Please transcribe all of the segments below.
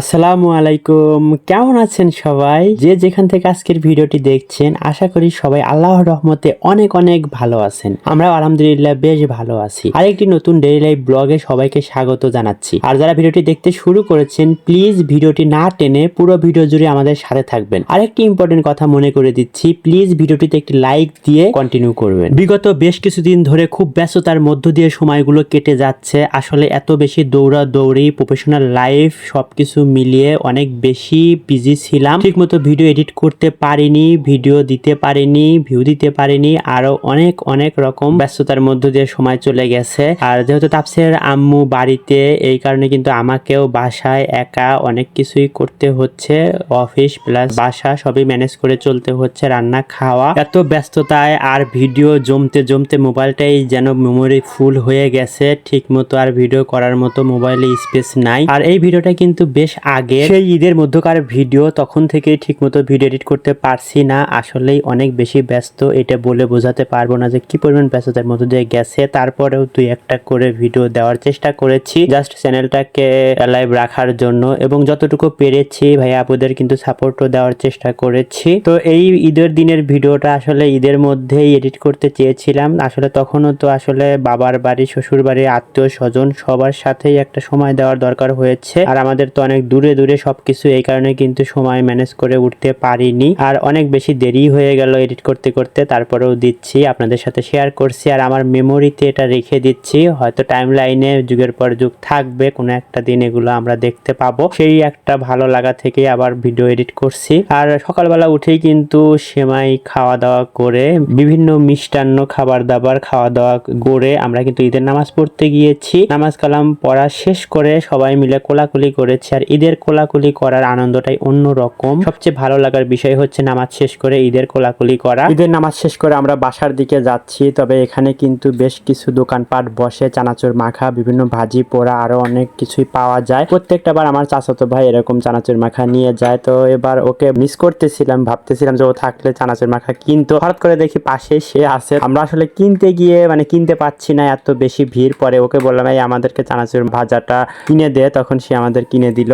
আসসালামু আলাইকুম। কেমন আছেন সবাই? যে যেখান থেকে আজকের ভিডিওটি দেখছেন, আশা করি সবাই আল্লাহর রহমতে অনেক অনেক ভালো আছেন। আমরা আলহামদুলিল্লাহ বেশ ভালো আছি। আরেকটি নতুন ডেইলি লাইফ ব্লগে সবাইকে স্বাগত জানাচ্ছি। আর যারা ভিডিওটি দেখতে শুরু করেছেন, প্লিজ ভিডিওটি না টেনে পুরো ভিডিও জুড়ে আমাদের সাথে থাকবেন। আরেকটি ইম্পর্টেন্ট কথা মনে করে দিচ্ছি, প্লিজ ভিডিওটিতে একটি লাইক দিয়ে কন্টিনিউ করবেন। বিগত বেশ কিছুদিন ধরে খুব ব্যস্ততার মধ্য দিয়ে সময়গুলো কেটে যাচ্ছে। আসলে এত বেশি দৌড়া দৌড়ি প্রফেশনাল লাইফ সবকিছু মিলিয়ে অনেক বেশি বিজি ছিলাম। ঠিকমতো ভিডিও এডিট করতে পারিনি ভিডিও দিতে পারিনি ভিউ দিতে পারিনি, আরও অনেক অনেক রকম ব্যস্ততার মধ্য দিয়ে সময় চলে গেছে। আর যেহেতু তাপসের আম্মু বাড়িতে, এই কারণে কিন্তু আমাকেও বাসায় একা অনেক কিছুই করতে হচ্ছে। অফিস প্লাস বাসা সবই ম্যানেজ করে চলতে হচ্ছে, রান্না, খাওয়া। এত ব্যস্ততায় আর ভিডিও জমতে জমতে মোবাইলটাই যেন মেমোরি ফুল হয়ে গেছে। ঠিক মতো আর ভিডিও করার মতো মোবাইলে স্পেস নাই। আর এই ভিডিওটা কিন্তু বেশ আগে সেই ঈদের মধ্যকার ভিডিও তখন থেকেই ঠিক মতো ভিডিও এডিট করতে পারছি না। আসলেই অনেক বেশি ব্যস্ত, এটা বলে বোঝাতে পারব না যে কি পরিমাণ ব্যস্ততার মধ্যে দিয়ে গেছে। তারপরেও দুই একটা করে ভিডিও দেওয়ার চেষ্টা করেছি। জাস্ট চ্যানেলটাকে লাইভ রাখার জন্য এবং যতটুকু পেরেছি, ভাই আপুদের কিন্তু সাপোর্টও দেওয়ার চেষ্টা করেছি। তো এই ঈদের দিনের ভিডিওটা আসলে ঈদের মধ্যেই এডিট করতে চেয়েছিলাম। আসলে তখনও তো আসলে বাবার বাড়ি শ্বশুর বাড়ি আত্মীয় স্বজন সবার সাথেই একটা সময় দেওয়ার দরকার হয়েছে। আর আমাদের তো অনেক দূরে দূরে সবকিছু এই কারণে কিন্তু সময় ম্যানেজ করে উঠতে পারিনি। আর অনেক বেশি দেরি হয়ে গেল এডিট করতে করতে, তারপরেও দিচ্ছি, আপনাদের সাথে শেয়ার করছি। আর আমার মেমোরিতে এটা রেখে দিচ্ছি, হয়তো টাইম লাইনে যুগের পর যুগ থাকবে, কোনো একটা দিন এগুলো আমরা দেখতে পাবো। সেই একটা ভালো লাগা থেকে আবার ভিডিও এডিট করছি। আর সকালবেলা উঠেই কিন্তু সেমাই খাওয়া দাওয়া করে, বিভিন্ন মিষ্টান্ন খাবার দাবার খাওয়া দাওয়া করে আমরা কিন্তু ঈদের নামাজ পড়তে গিয়েছি। নামাজ কালাম পড়া শেষ করে সবাই মিলে কোলাকুলি করেছি। আর ঈদের কোলাকুলি করার আনন্দটাই অন্য রকম সবচেয়ে ভালো লাগার বিষয় হচ্ছে নামাজ শেষ করে ঈদের কোলাকুলি করা। ঈদের নামাজ শেষ করে আমরা বাসার দিকে যাচ্ছি, তবে এখানে কিন্তু বেশ কিছু দোকানপাট বসে, চানাচুর মাখা, বিভিন্ন ভাজি পোড়া, আরও অনেক কিছুই পাওয়া যায়। প্রত্যেকটা বার আমার চাচাতো ভাই এরকম চানাচুর মাখা নিয়ে যায়, তো এবার ওকে মিস করতেছিলাম, ভাবতেছিলাম যে ও থাকলে চানাচুর মাখা কিন্তু। হঠাৎ করে দেখি পাশে সে আছে। আমরা আসলে কিনতে গিয়ে মানে কিনতে পাচ্ছি না, এত বেশি ভিড়। পরে ওকে বললাম, এই আমাদেরকে চানাচুর ভাজাটা কিনে দে। তখন সে আমাদের কিনে দিল।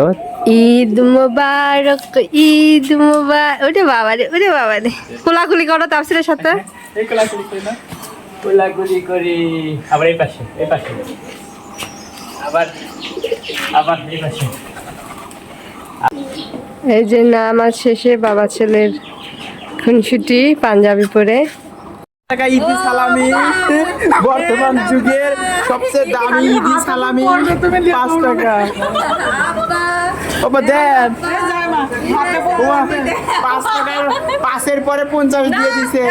ঈদ মুবারক ঈদ মুবারক ওরে বাবা রে ওরে বাবা রে। কোলাকুলি করো তাফসিরের সাথে। কোলাকুলি করি আবার এই পাশে এই পাশে। আবার আবার এই পাশে। এই যে নামাজ শেষে বাবা ছেলের খুনসুটি পাঞ্জাবি পরে। টাকা সালামি। বর্তমান যুগের সবচেয়ে দামি ঈদি সালামি পাঁচ টাকা। বাবা দেন। পাঁচ টাকার পাঁচের পরে পঞ্চাশ দিয়ে দিছে।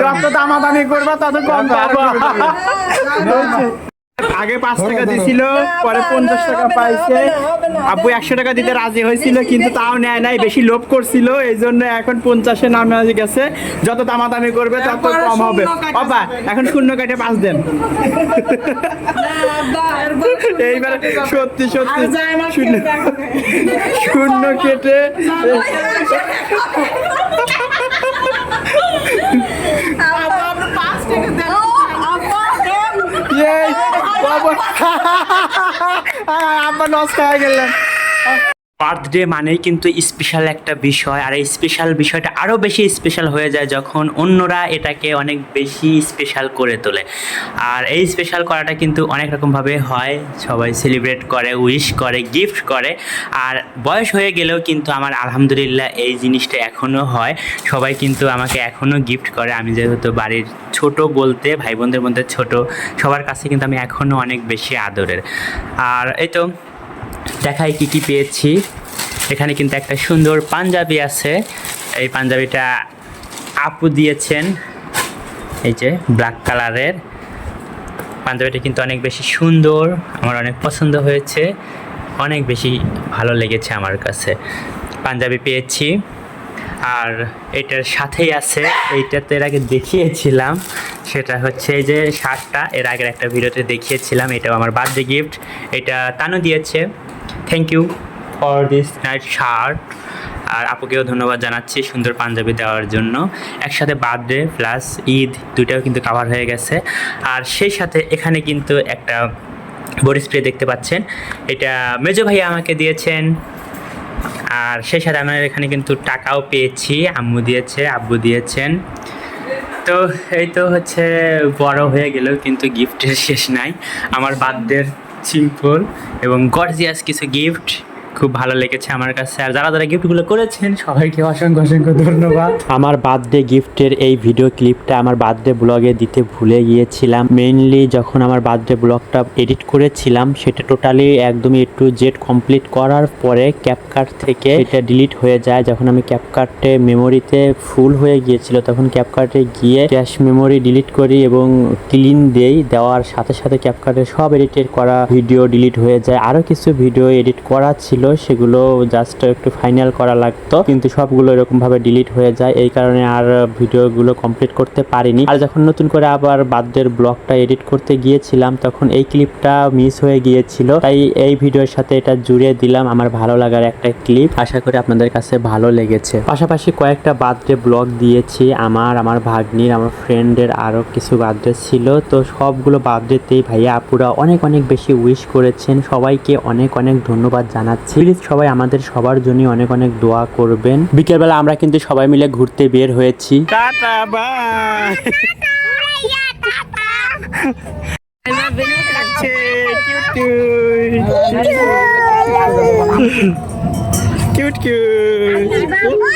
যত দামাদামি করবা তত কম পাবা আগে পাঁচ টাকা দিছিল পরে পঞ্চাশ টাকা পাইছে। আব্বু একশো টাকা দিতে রাজি হয়েছিল কিন্তু তাও নেয় নাই বেশি লোভ করছিল এই জন্য এখন পঞ্চাশে নামে গেছে। যত দামাদামি করবে তত কম হবে। বাবা এখন শূন্য কাটে পাঁচ দেন। এইবার সত্যি সত্যি শূন্য শূন্য কেটে এই, বাবা আব্বা নষ্ট হয়ে গেলেন বার্থডে মানেই কিন্তু স্পেশাল একটা বিষয়। আর এই স্পেশাল বিষয়টা আরও বেশি স্পেশাল হয়ে যায় যখন অন্যরা এটাকে অনেক বেশি স্পেশাল করে তোলে। আর এই স্পেশাল করাটা কিন্তু অনেক রকমভাবে হয়। সবাই সেলিব্রেট করে উইশ করে গিফট করে। আর বয়স হয়ে গেলেও কিন্তু আমার আলহামদুলিল্লাহ এই জিনিসটা এখনও হয়। সবাই কিন্তু আমাকে এখনও গিফট করে। আমি যেহেতু বাড়ির ছোট বলতে ভাই বোনদের মধ্যে ছোট, সবার কাছে কিন্তু আমি এখনও অনেক বেশি আদরের। আর এই তো দেখাই কি কি পেয়েছি। এখানে কিন্তু একটা সুন্দর পাঞ্জাবি আছে। এই পাঞ্জাবিটা আপু দিয়েছেন। এই যে ব্ল্যাক কালারের পাঞ্জাবিটা কিন্তু অনেক বেশি সুন্দর, আমার অনেক পছন্দ হয়েছে। অনেক বেশি ভালো লেগেছে আমার কাছে। পাঞ্জাবি পেয়েছি। আর এটার সাথেই আছে এইটাতে এর আগে দেখিয়েছিলাম। সেটা হচ্ছে এই যে শার্টটা, এর আগের একটা ভিডিওতে দেখিয়েছিলাম, এটাও আমার বার্থডে গিফট। এটা তানু দিয়েছে। Thank you for this night shirt আর আপুকেও ধন্যবাদ জানাচ্ছি সুন্দর পাঞ্জাবি দেওয়ার জন্য। একসাথে বার্থডে প্লাস ঈদ দুইটাও কিন্তু কাভার হয়ে গেছে। আর সেই সাথে এখানে কিন্তু একটা বডি স্প্রে দেখতে পাচ্ছেন। এটা মেজো ভাইয়া আমাকে দিয়েছেন। আর সেই সাথে আমরা এখানে কিন্তু টাকাও পেয়েছি। আম্মু দিয়েছে, আব্বু দিয়েছেন। তো এই তো হচ্ছে বড় হয়ে গেল, কিন্তু গিফটের শেষ নাই। আমার বার্থডের সিম্পল এবং গর্জিয়াস কিছু গিফট খুব ভালো লেগেছে আমার কাছে। আর যারা যারা গিফটগুলো করেছেন, সবাইকে অসংখ্য অসংখ্য ধন্যবাদ। আমার বার্থডে গিফটের এই ভিডিও ক্লিপটা আমার বার্থডে ব্লগে দিতে ভুলে গিয়েছিলাম। মেইনলি যখন আমার বার্থডে ব্লগটা এডিট করেছিলাম, সেটা টোটালি একদমই একটু জেড কমপ্লিট করার পরে ক্যাপকাট থেকে এটা ডিলিট হয়ে যায়। যখন আমি ক্যাপকাটে মেমোরিতে ফুল হয়ে গিয়েছিল, তখন ক্যাপকাটে গিয়ে ক্যাশ মেমোরি ডিলিট করি এবং ক্লিন দেই। দেওয়ার সাথে সাথে ক্যাপকাটে সব এডিটেড করা ভিডিও ডিলিট হয়ে যায়। আরও কিছু ভিডিও এডিট করা ছিল। সেগুলো জাস্ট একটু ফাইনাল করা লাগতো। কিন্তু সবগুলো এরকম ভাবে ডিলিট হয়ে যায়, এই কারণে আর ভিডিওগুলো কমপ্লিট করতে পারিনি। আর যখন নতুন করে আবার বাদ্যের ব্লগটা এডিট করতে গিয়েছিলাম, তখন এই ক্লিপটা মিস হয়ে গিয়েছিল। তাই এই ভিডিওর সাথে এটা জুড়ে দিলাম আমার ভালো লাগার একটা ক্লিপ আশা করি আপনাদের কাছে ভালো লেগেছে। পাশাপাশি কয়েকটা বার্থডে ব্লগ দিয়েছি, আমার আমার ভাগ্নির, আমার ফ্রেন্ডের আরও কিছু বার্থডে ছিল। তো সবগুলো বার্থডেতেই ভাইয়া আপুরা অনেক অনেক বেশি উইশ করেছেন। সবাইকে অনেক অনেক ধন্যবাদ জানাচ্ছি। প্লিজ সবাই আমাদের সবার জন্য অনেক অনেক দোয়া করবেন। বিকেলবেলা আমরা কিন্তু সবাই মিলে ঘুরতে বের হয়েছি। টাটা বাই কিউট কিউট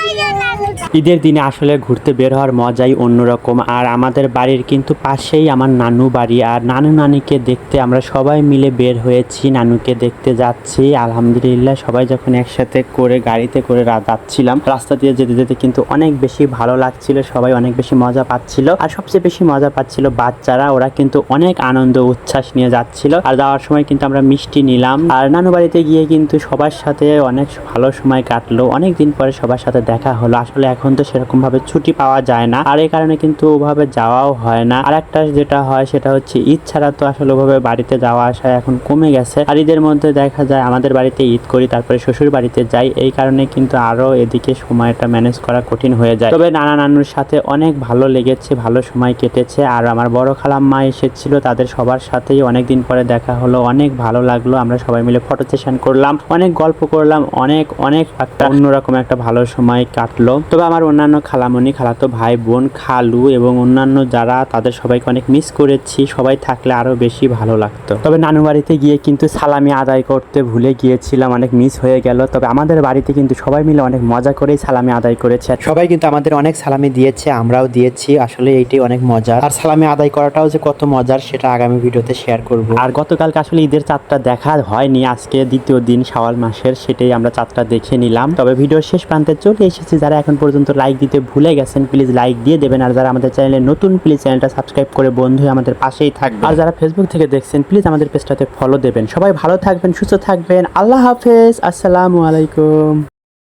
ঈদের দিনে আসলে ঘুরতে বের হওয়ার মজাই অন্যরকম। আর আমাদের বাড়ির কিন্তু পাশেই আমার নানু বাড়ি। আর নানু নানিকে দেখতে আমরা সবাই মিলে বের হয়েছি, নানুকে দেখতে যাচ্ছি। আলহামদুলিল্লাহ সবাই যখন একসাথে করে গাড়িতে করে যাচ্ছিলাম, রাস্তা দিয়ে যেতে যেতে কিন্তু অনেক বেশি ভালো লাগছিল, সবাই অনেক বেশি মজা পাচ্ছিল। আর সবচেয়ে বেশি মজা পাচ্ছিল বাচ্চারা, ওরা কিন্তু অনেক আনন্দ, উচ্ছ্বাস নিয়ে যাচ্ছিল। আর যাওয়ার সময় কিন্তু আমরা মিষ্টি নিলাম। আর নানু বাড়িতে গিয়ে কিন্তু সবার সাথে অনেক ভালো সময় কাটলো। অনেক দিন পরে সবার সাথে দেখা হলো। আসলে এখন তো সেরকম ভাবে ছুটি পাওয়া যায় না। আর এই কারণে কিন্তু ওভাবে যাওয়াও হয় না। আর একটা যেটা হয় সেটা হচ্ছে ঈদ ছাড়া তো আসলে ওভাবে বাড়িতে যাওয়া আসা এখন কমে গেছে। আর ঈদের মধ্যে দেখা যায় আমাদের বাড়িতে ঈদ করি, তারপরে শ্বশুর বাড়িতে যাই। এই কারণে কিন্তু আরও এদিকে সময়টা ম্যানেজ করা কঠিন হয়ে যায়। তবে নানা নানুর সাথে অনেক ভালো লেগেছে, ভালো সময় কেটেছে। আর আমার বড় খালাম্মা এসেছিল, তাদের সবার সাথেই অনেকদিন পরে দেখা হলো। অনেক ভালো লাগল, আমরা সবাই মিলে ফটো সেশন করলাম। অনেক গল্প করলাম, অনেক অনেক একটা অন্যরকম একটা ভালো সময় কাটলো। তবে আমার অন্যান্য খালামণি, খালাতো ভাই, বোন, খালু এবং অন্যান্য যারা, তাদের সবাইকে অনেক মিস করেছি। সবাই থাকলে আরও বেশি ভালো লাগতো। তবে নানু বাড়িতে গিয়ে কিন্তু সালামি আদায় করতে ভুলে গিয়েছিলাম, অনেক মিস হয়ে গেল। তবে আমাদের বাড়িতে কিন্তু সবাই মিলে অনেক মজা করেই সালামি আদায় করেছে। সবাই কিন্তু আমাদের অনেক সালামি দিয়েছে, আমরাও দিয়েছি। আসলে এইটাই অনেক মজার। আর সালামি আদায় করাটাও যে কত মজার, সেটা আগামী ভিডিওতে শেয়ার করব। আর গতকালকে আসলে ঈদের চাঁদটা দেখা হয়নি। আজকে দ্বিতীয় দিন, শাওয়াল মাসের, সেটাই আমরা চাঁদটা দেখে নিলাম। তবে ভিডিওর শেষ প্রান্তে চলে এসেছি, যারা এখন পর্যন্ত লাইক দিতে ভুলে গেছেন প্লিজ লাইক দিয়ে দেবেন। আর যারা আমাদের চ্যানেলে নতুন প্লিজ চ্যানেলটা সাবস্ক্রাইব করে বন্ধু আমাদের পাশেই থাকবে আর যারা ফেসবুক থেকে দেখছেন প্লিজ আমাদের পেজটাতে ফলো দেবেন। সবাই ভালো থাকবেন, সুস্থ থাকবেন। আল্লাহ হাফেজ। আসসালামু আলাইকুম।